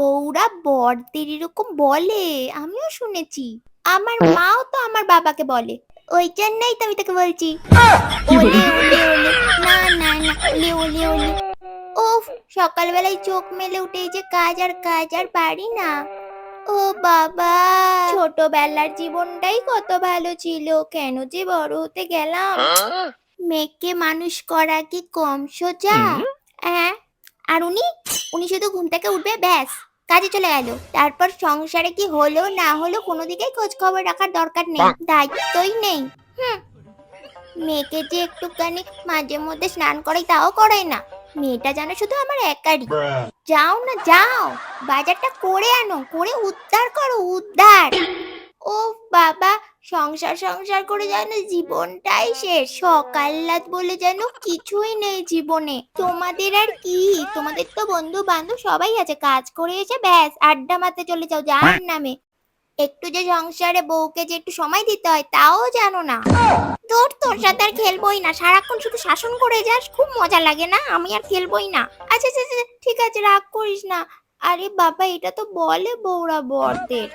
বউরা বরদের এরকম বলে? আমিও শুনেছি। আমার মাও তো আমার বাবাকে বলে। ওই জন্যই তো আমি তোকে বলছি। ওলে ওলে ওলে। না না না ওলে ওলে ওলে। ওফ সকালবেলায় চোখ মেলে উঠে যে কাজ আর কাজ আর পারি না। ও বাবা ছোটবেলার জীবনটাই কত ভালো ছিল। কেন যে বড় হতে গেলাম। মেয়েকে মানুষ করা কি কম সোজা? হ্যাঁ আর উনি উনি শুধু ঘুম থেকে উঠবে ব্যাস। কাজে চলে গেল। তারপর সংসারে কি হলো না হলো কোনো দিকে খোঁজ খবর রাখার দরকার নেই। দায়িত্বই নেই। হুম। মেয়েকে যে একটুখানি মাঝে মধ্যে স্নান করে তাও করে না। মেয়েটা জানো শুধু আমার একারই। যাও না যাও। বাজারটা করে আনো করে উদ্ধার করো উদ্ধার। সংসার সংসার করে যেন জীবনটাই শেষ। সকাল রাত বলে যেন কিছুই নেই জীবনে। তোমাদের আর কি? তোমাদের তো বন্ধু বান্ধব সবাই আছে। কাজ করে এসে ব্যাস আড্ডা মারতে চলে যাও যার নামে। একটু যে সংসারে বউকে যে একটু সময় দিতে হয় তাও জানো না। তোর তোর সাথে আর খেলবোই না। সারাক্ষণ শুধু শাসন করে যাস খুব মজা লাগে না? আমি আর খেলবোই না। আচ্ছা আচ্ছা আচ্ছা, ঠিক আছে রাগ করিস না। আরে বাবা এটা তো বলে বউরা বরদের।